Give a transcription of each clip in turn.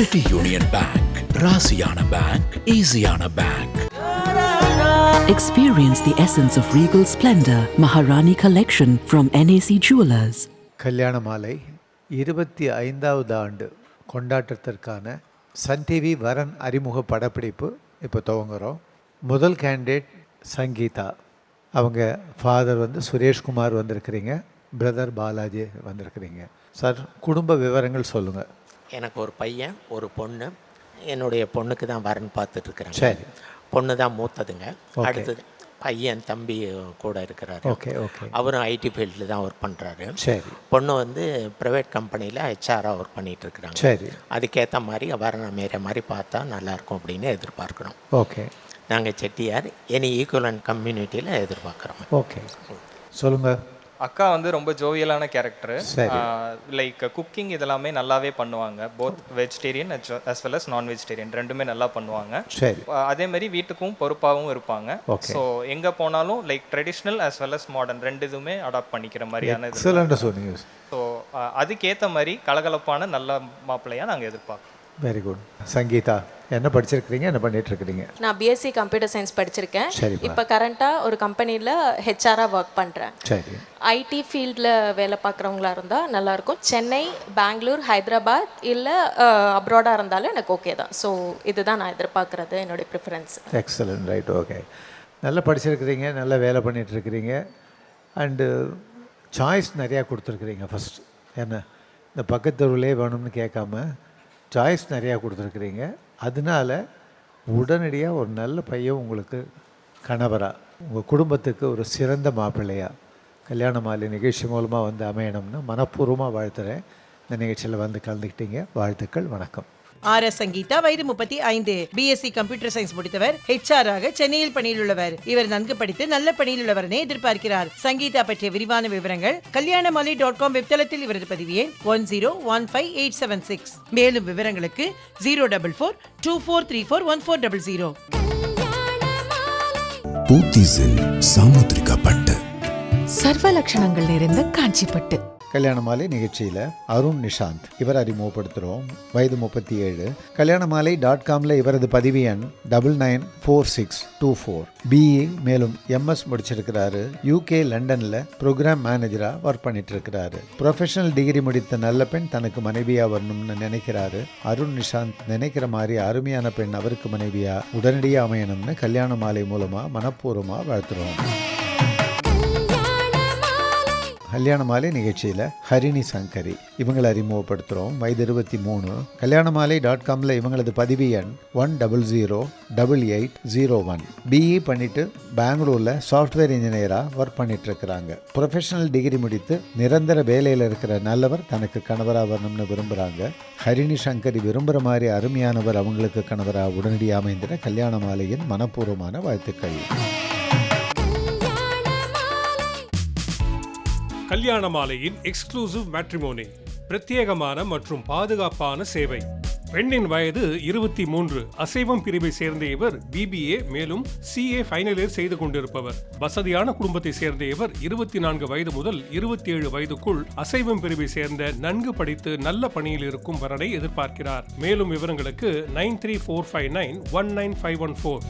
City union bank ராசியான bank ஈஸியான bank Experience the essence of regal splendor, Maharani Collection from NAC Jewelers. Kalyana மாலை இருபத்தி ஐந்தாவது ஆண்டு கொண்டாட்டத்திற்கான சன் டிவி வரன் அறிமுக படப்பிடிப்பு இப்போ துவங்குறோம். முதல் கேண்டிடேட் சங்கீதா. அவங்க ஃபாதர் வந்து சுரேஷ்குமார் வந்திருக்கிறீங்க பிரதர் பாலாஜி வந்திருக்கிறீங்க. சார் குடும்ப விவரங்கள் சொல்லுங்கள் எனக்கு ஒரு பையன் ஒரு பொண்ணு. என்னுடைய பொண்ணுக்கு தான் வரன் பார்த்துட்டு இருக்கிறாங்க சரி. பொண்ணு தான் மூத்ததுங்க. அடுத்தது பையன் தம்பி கூட இருக்கிறாரு. Okay okay. அவரும் ஐடி ஃபீல்டில் தான் ஒர்க் பண்ணுறாரு சரி. பொண்ணு வந்து ப்ரைவேட் கம்பெனியில் ஹெச்ஆராக ஒர்க் பண்ணிட்டு இருக்கிறாங்க சரி. அதுக்கேற்ற மாதிரி வரன் அமைகிற மாதிரி பார்த்தா நல்லாயிருக்கும் அப்படின்னு எதிர்பார்க்குறோம். ஓகே. நாங்கள் செட்டியார் எனி ஈக்குவலன் கம்யூனிட்டியில் எதிர்பார்க்குறோம். ஓகே. சொல்லுங்கள் அக்கா வந்து ரொம்ப ஜோவியலான கேரக்டர். லைக் குக்கிங் இதெல்லாமே நல்லாவே பண்ணுவாங்க. Both vegetarian as well as non vegetarian ரெண்டுமே நல்லா பண்ணுவாங்க. அதே மாதிரி வீட்டுக்கும் பொறுப்பாகவும் இருப்பாங்க. ஸோ எங்கே போனாலும் like traditional as well as modern ரெண்டு இதுவுமே அடாப்ட் பண்ணிக்கிற மாதிரியான இது ஸோ அதுக்கேற்ற மாதிரி கலகலப்பான நல்ல மாப்பிள்ளையாக நாங்கள் எதிர்பார்க்குறோம். வெரி குட் சங்கீதா என்ன படிச்சிருக்கிறீங்க? என்ன பண்ணிட்டு இருக்கிறீங்க நான் பிஎஸ்சி கம்ப்யூட்டர் சயின்ஸ் படிச்சிருக்கேன். இப்போ கரண்ட்டாக ஒரு கம்பெனியில் ஹெச்ஆராக ஒர்க் பண்ணுறேன் சரி. ஐடி ஃபீல்டில் வேலை பார்க்குறவங்களா இருந்தால் நல்லாயிருக்கும் சென்னை பெங்களூர் ஹைதராபாத் இல்லை அப்ராடாக இருந்தாலும் எனக்கு ஓகே தான். ஸோ இதுதான் நான் எதிர்பார்க்குறது என்னுடைய ப்ரிஃபரன்ஸ் எக்ஸலண்ட் ரைட் ஓகே நல்லா படிச்சிருக்கிறீங்க. நல்லா வேலை பண்ணிட்டு இருக்கிறீங்க அண்டு சாய்ஸ் நிறையா கொடுத்துருக்குறீங்க ஃபஸ்ட் என்ன? இந்த பக்கத்து தெருவிலே வேணும்னு கேட்காம சாய்ஸ் நிறையா கொடுத்துருக்குறீங்க. அதனால உடனடியாக ஒரு நல்ல பையன் உங்களுக்கு கணவராக உங்கள் குடும்பத்துக்கு ஒரு சிறந்த மாப்பிள்ளையாக கல்யாண மாலை நிகழ்ச்சி மூலமாக வந்து அமையணும்னு மனப்பூர்வமாக வாழ்த்துறேன். இந்த நிகழ்ச்சியில் வந்து கலந்துக்கிட்டீங்க. வாழ்த்துக்கள். வணக்கம். ஆர் எஸ் சங்கீதா வயது முப்பத்தி ஐந்து. பிஎஸ்சி கம்ப்யூட்டர் சயின்ஸ் முடித்தவர். ஹெச்ஆர் ஆக சென்னையில் பணியில் உள்ளவர் இவர் நன்கு படித்து நல்ல பணியில் உள்ளவரனை எதிர்பார்க்கிறார். சங்கீதா பற்றிய விரிவான விவரங்கள் கல்யாணமாலி டாட் காம் வெப்தளத்தில் இவரது பதிவு எண் one zero one five eight seven six மேலும் விவரங்களுக்கு zero double four two four three four one four double zero பூத்திஸில் Samudrika Pattu. சர்வ லட்சணங்கள் நிறைந்த காஞ்சிப்பட்டு. கல்யாண மாலை நிகழ்ச்சியில் அருண் நிஷாந்த். இவர் அறிமுகப்படுத்துகிறோம் வயது முப்பத்தி ஏழு. கல்யாண மாலை டாட் காமில் இவரது பதிவு எண் double nine four six two four BE மேலும் எம்எஸ் முடிச்சிருக்கிறாரு. யூகே லண்டனில் ப்ரோக்ராம் மேனேஜராக ஒர்க் பண்ணிட்டு இருக்கிறாரு ப்ரொஃபஷனல் டிகிரி முடித்த நல்ல பெண் தனக்கு மனைவியாக வரணும்னு நினைக்கிறாரு. அருண் நிஷாந்த் நினைக்கிற மாதிரி அருமையான பெண் அவருக்கு மனைவியாக உடனடியாக அமையணும்னு கல்யாண மாலை மூலமாக மனப்பூர்வமாக வாழ்த்துறோம். கல்யாண மாலை நிகழ்ச்சியில் ஹரிணி சங்கரி. இவங்களை அறிமுகப்படுத்துகிறோம் வயது இருபத்தி மூணு. கல்யாண மாலை டாட் காமில் இவங்களது பதிவு எண் one double zero double eight zero one BE பண்ணிட்டு பெங்களூரில் சாஃப்ட்வேர் இன்ஜினியராக ஒர்க் பண்ணிகிட்ருக்கிறாங்க ப்ரொஃபஷனல் டிகிரி முடித்து நிரந்தர வேலையில் இருக்கிற நல்லவர் தனக்கு கணவராக வரணும்னு விரும்புகிறாங்க ஹரிணி சங்கரி விரும்புகிற மாதிரி அருமையானவர் அவங்களுக்கு கணவராக உடனடியாக அமைந்திட கல்யாண மாலையின் மனப்பூர்வமான வாழ்த்துக்கள். கல்யாண மாலையின் எக்ஸ்க்ளூசிவ் மேட்ரிமோனி பிரத்யேகமான மற்றும் பாதுகாப்பான சேவை. பெண்ணின் வயது இருபத்தி மூன்று. அசைவம் பிரிவை சேர்ந்த இவர் பிபிஏ மேலும் சிஏ ஃபைனல் இயர் செய்து கொண்டிருப்பவர். வசதியான குடும்பத்தை சேர்ந்த இவர் இருபத்தி நான்கு வயது முதல் இருபத்தி ஏழு வயதுக்குள் அசைவம் பிரிவை சேர்ந்த நன்கு படித்து நல்ல பணியில் இருக்கும் வரனை எதிர்பார்க்கிறார். மேலும் விவரங்களுக்கு nine three four five nine one nine five one four.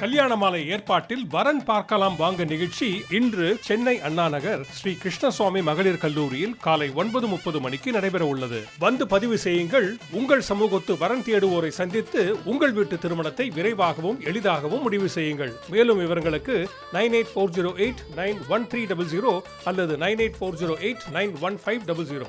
Kalyana Malai ஏற்பாட்டில் வரன் பார்க்கலாம் வாங்க நிகழ்ச்சி. இன்று சென்னை அண்ணா நகர் ஸ்ரீ கிருஷ்ணசுவாமி மகளிர் கல்லூரியில் காலை ஒன்பது முப்பது மணிக்கு நடைபெற உள்ளது. வந்து பதிவு செய்யுங்கள். உங்கள் சமூகத்து வரன் தேடுவோரை சந்தித்து உங்கள் வீட்டு திருமணத்தை விரைவாகவும் எளிதாகவும் முடிவு செய்யுங்கள். மேலும் விவரங்களுக்கு nine eight four zero eight nine one three double zero அல்லது nine eight four zero eight nine one five double zero.